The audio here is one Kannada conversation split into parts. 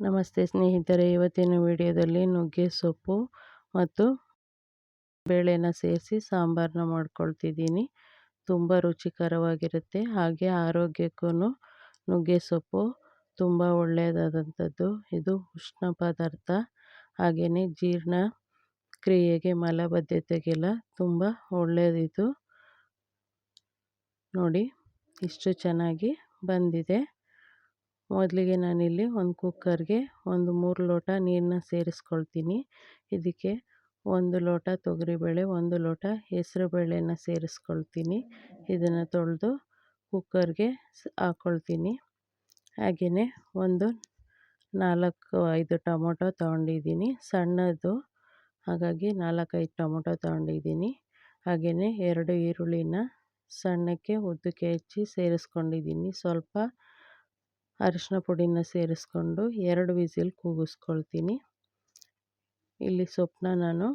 ನಮಸ್ತೆ ಸ್ನೇಹಿತರೆ, ಇವತ್ತಿನ ವಿಡಿಯೋದಲ್ಲಿ ನುಗ್ಗೆ ಸೊಪ್ಪು ಮತ್ತು ಬೇಳೆನ ಸೇರಿಸಿ ಸಾಂಬಾರನ್ನ ಮಾಡ್ಕೊಳ್ತಿದ್ದೀನಿ. ತುಂಬ ರುಚಿಕರವಾಗಿರುತ್ತೆ. ಹಾಗೆ ಆರೋಗ್ಯಕ್ಕೂ ನುಗ್ಗೆ ಸೊಪ್ಪು ತುಂಬ ಒಳ್ಳೆಯದಾದಂಥದ್ದು. ಇದು ಉಷ್ಣ ಪದಾರ್ಥ. ಹಾಗೆಯೇ ಜೀರ್ಣ ಕ್ರಿಯೆಗೆ ಮಲಬದ್ಧತೆಗೆಲ್ಲ ತುಂಬ ಒಳ್ಳೆಯದಿದು. ನೋಡಿ, ಇಷ್ಟು ಚೆನ್ನಾಗಿ ಬಂದಿದೆ. ಮೊದಲಿಗೆ ನಾನಿಲ್ಲಿ ಒಂದು ಕುಕ್ಕರ್ಗೆ ಒಂದು ಮೂರು ಲೋಟ ನೀರನ್ನ ಸೇರಿಸ್ಕೊಳ್ತೀನಿ. ಇದಕ್ಕೆ ಒಂದು ಲೋಟ ತೊಗರಿಬೇಳೆ, ಒಂದು ಲೋಟ ಹೆಸರು ಬೇಳೆನ ಸೇರಿಸ್ಕೊಳ್ತೀನಿ. ಇದನ್ನು ತೊಳೆದು ಕುಕ್ಕರ್ಗೆ ಹಾಕ್ಕೊಳ್ತೀನಿ ಹಾಗೆಯೇ ಒಂದು ನಾಲ್ಕು ಐದು ಟೊಮೊಟೊ ತೊಗೊಂಡಿದ್ದೀನಿ. ಸಣ್ಣದು, ಹಾಗಾಗಿ ನಾಲ್ಕೈದು ಟೊಮೊಟೊ ತೊಗೊಂಡಿದ್ದೀನಿ. ಹಾಗೆಯೇ ಎರಡು ಈರುಳ್ಳಿನ ಸಣ್ಣಕ್ಕೆ ಉದ್ದಕ್ಕೆ ಹೆಚ್ಚಿ ಸೇರಿಸ್ಕೊಂಡಿದ್ದೀನಿ. ಸ್ವಲ್ಪ ಅರಿಶಿನ ಪುಡಿನ ಸೇರಿಸ್ಕೊಂಡು ಎರಡು ವಿಸಿಲ್ ಕೂಗಿಸ್ಕೊಳ್ತೀನಿ. ಇಲ್ಲಿ ಸೊಪ್ಪನ್ನ ನಾನು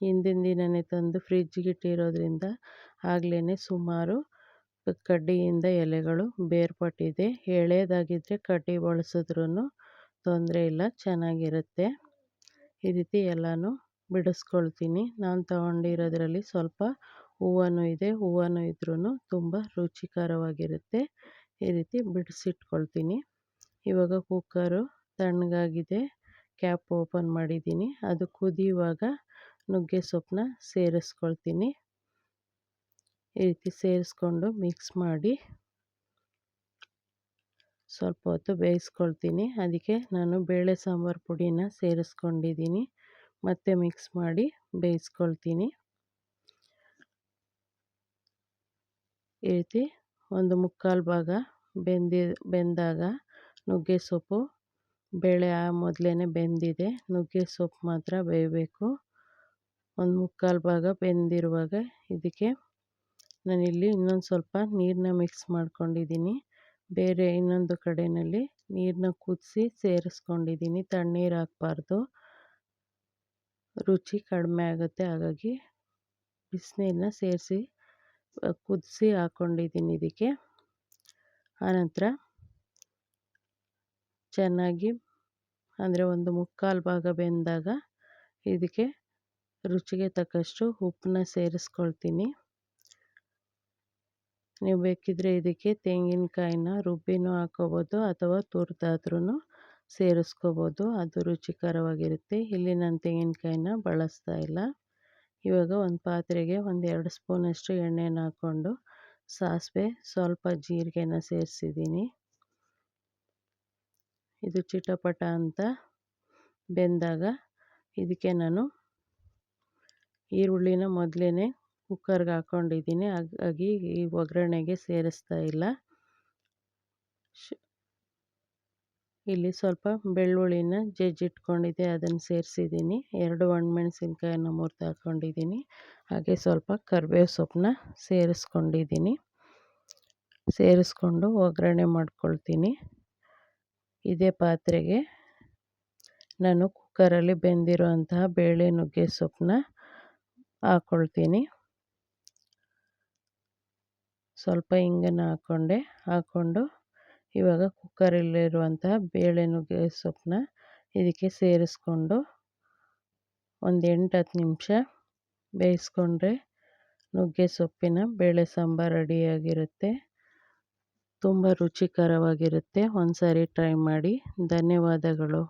ಹಿಂದಿನ ದಿನವೇ ತಂದು ಫ್ರಿಜ್ಜಿಗೆ ಇಟ್ಟಿರೋದ್ರಿಂದ ಆಗಲೇ ಸುಮಾರು ಕಡ್ಡಿಯಿಂದ ಎಲೆಗಳು ಬೇರ್ಪಟ್ಟಿದೆ. ಎಳೆಯದಾಗಿದ್ದರೆ ಕಡ್ಡಿ ಬಳಸಿದ್ರೂ ತೊಂದರೆ ಇಲ್ಲ, ಚೆನ್ನಾಗಿರುತ್ತೆ. ಈ ರೀತಿ ಎಲ್ಲನೂ ಬಿಡಿಸ್ಕೊಳ್ತೀನಿ. ನಾನು ತಗೊಂಡಿರೋದ್ರಲ್ಲಿ ಸ್ವಲ್ಪ ಹೂವೂ ಇದೆ. ಹೂವನು ಇದ್ರೂ ತುಂಬ ರುಚಿಕರವಾಗಿರುತ್ತೆ. ಈ ರೀತಿ ಬಿಡಿಸಿಟ್ಕೊಳ್ತೀನಿ. ಇವಾಗ ಕುಕ್ಕರು ತಣ್ಣಗಾಗಿದೆ. ಕ್ಯಾಪ್ ಓಪನ್ ಮಾಡಿದ್ದೀನಿ. ಅದು ಕುದಿಯುವಾಗ ನುಗ್ಗೆ ಸೊಪ್ಪನ್ನ ಸೇರಿಸ್ಕೊಳ್ತೀನಿ. ಈ ರೀತಿ ಸೇರಿಸ್ಕೊಂಡು ಮಿಕ್ಸ್ ಮಾಡಿ ಸ್ವಲ್ಪ ಹೊತ್ತು ಬೇಯಿಸ್ಕೊಳ್ತೀನಿ. ಅದಕ್ಕೆ ನಾನು ಬೇಳೆ ಸಾಂಬಾರು ಪುಡಿನ ಸೇರಿಸ್ಕೊಂಡಿದ್ದೀನಿ. ಮತ್ತೆ ಮಿಕ್ಸ್ ಮಾಡಿ ಬೇಯಿಸ್ಕೊಳ್ತೀನಿ. ಈ ರೀತಿ ಒಂದು ಮುಕ್ಕಾಲು ಭಾಗ ಬೆಂದಿ, ಬೆಂದಾಗ ನುಗ್ಗೆ ಸೊಪ್ಪು, ಬೇಳೆ ಮೊದಲೇ ಬೆಂದಿದೆ. ನುಗ್ಗೆ ಸೊಪ್ಪು ಮಾತ್ರ ಬೇಯಬೇಕು. ಒಂದು ಮುಕ್ಕಾಲು ಭಾಗ ಬೆಂದಿರುವಾಗ ಇದಕ್ಕೆ ನಾನಿಲ್ಲಿ ಇನ್ನೊಂದು ಸ್ವಲ್ಪ ನೀರನ್ನ ಮಿಕ್ಸ್ ಮಾಡ್ಕೊಂಡಿದ್ದೀನಿ. ಬೇರೆ ಇನ್ನೊಂದು ಕಡೆಯಲ್ಲಿ ನೀರನ್ನ ಕುದಿಸಿ ಸೇರಿಸ್ಕೊಂಡಿದ್ದೀನಿ. ತಣ್ಣೀರು ಹಾಕ್ಬಾರ್ದು. ರುಚಿ ಕಡಿಮೆ ಆಗುತ್ತೆ. ಹಾಗಾಗಿ ಬಿಸಿನೀರನ್ನ ಸೇರಿಸಿ, ಕುದಿಸಿ ಹಾಕ್ಕೊಂಡಿದ್ದೀನಿ ಇದಕ್ಕೆ. ಆನಂತರ ಚೆನ್ನಾಗಿ ಅಂದರೆ ಒಂದು ಮುಕ್ಕಾಲು ಭಾಗ ಬೆಂದಾಗ ಇದಕ್ಕೆ ರುಚಿಗೆ ತಕ್ಕಷ್ಟು ಉಪ್ಪನ್ನ ಸೇರಿಸ್ಕೊಳ್ತೀನಿ. ನೀವು ಬೇಕಿದ್ದರೆ ಇದಕ್ಕೆ ತೆಂಗಿನಕಾಯಿನ ರುಬ್ಬಿನೂ ಹಾಕೋಬೋದು ಅಥವಾ ತುರಿದಾದ್ರೂ ಸೇರಿಸ್ಕೋಬೋದು. ಅದು ರುಚಿಕರವಾಗಿರುತ್ತೆ. ಇಲ್ಲಿ ನಾನು ತೆಂಗಿನಕಾಯಿನ ಬಳಸ್ತಾ ಇಲ್ಲ. ಇವಾಗ ಒಂದು ಪಾತ್ರೆಗೆ ಒಂದು ಎರಡು ಸ್ಪೂನಷ್ಟು ಎಣ್ಣೆನ ಹಾಕ್ಕೊಂಡು ಸಾಸಿವೆ ಸ್ವಲ್ಪ ಜೀರಿಗೆನ ಸೇರಿಸಿದ್ದೀನಿ. ಇದು ಚಿಟಪಟ ಅಂತ ಬೆಂದಾಗ ಇದಕ್ಕೆ ನಾನು ಈರುಳ್ಳಿನ ಮೊದಲೇ ಕುಕ್ಕರ್ಗೆ ಹಾಕ್ಕೊಂಡಿದ್ದೀನಿ ಹಾಗಾಗಿ ಈ ಒಗ್ಗರಣೆಗೆ ಸೇರಿಸ್ತಾ ಇಲ್ಲ. ಇಲ್ಲಿ ಸ್ವಲ್ಪ ಬೆಳ್ಳುಳ್ಳಿನ ಜಜ್ಜಿಟ್ಕೊಂಡಿದ್ದೆ. ಅದನ್ನು ಸೇರಿಸಿದ್ದೀನಿ. ಎರಡು ಒಣಮೆಣಸಿನ್ಕಾಯನ್ನು ಮುರಿದು ಹಾಕ್ಕೊಂಡಿದ್ದೀನಿ ಹಾಗೆ ಸ್ವಲ್ಪ ಕರಿಬೇವು ಸೊಪ್ಪನ್ನ ಸೇರಿಸ್ಕೊಂಡಿದ್ದೀನಿ. ಸೇರಿಸ್ಕೊಂಡು ಒಗ್ಗರಣೆ ಮಾಡ್ಕೊಳ್ತೀನಿ. ಇದೇ ಪಾತ್ರೆಗೆ ನಾನು ಕುಕ್ಕರಲ್ಲಿ ಬೆಂದಿರುವಂತಹ ಬೇಳೆ ನುಗ್ಗೆ ಸೊಪ್ಪನ್ನ ಹಾಕ್ಕೊಳ್ತೀನಿ ಸ್ವಲ್ಪ ಹಿಂಗನ್ನು ಹಾಕ್ಕೊಂಡೆ ಹಾಕ್ಕೊಂಡು ಇವಾಗ ಕುಕ್ಕರಲ್ಲಿರುವಂತಹ ಬೇಳೆ ನುಗ್ಗೆ ಸೊಪ್ಪನ್ನ ಇದಕ್ಕೆ ಸೇರಿಸ್ಕೊಂಡು ಒಂದು ಎಂಟು ಹತ್ತು ನಿಮಿಷ ಬೇಯಿಸ್ಕೊಂಡ್ರೆ ನುಗ್ಗೆ ಸೊಪ್ಪಿನ ಬೇಳೆ ಸಾಂಬಾರು ರೆಡಿಯಾಗಿರುತ್ತೆ ತುಂಬ ರುಚಿಕರವಾಗಿರುತ್ತೆ. ಒಂದ್ಸರಿ ಸಾರಿ ಟ್ರೈ ಮಾಡಿ. ಧನ್ಯವಾದಗಳು.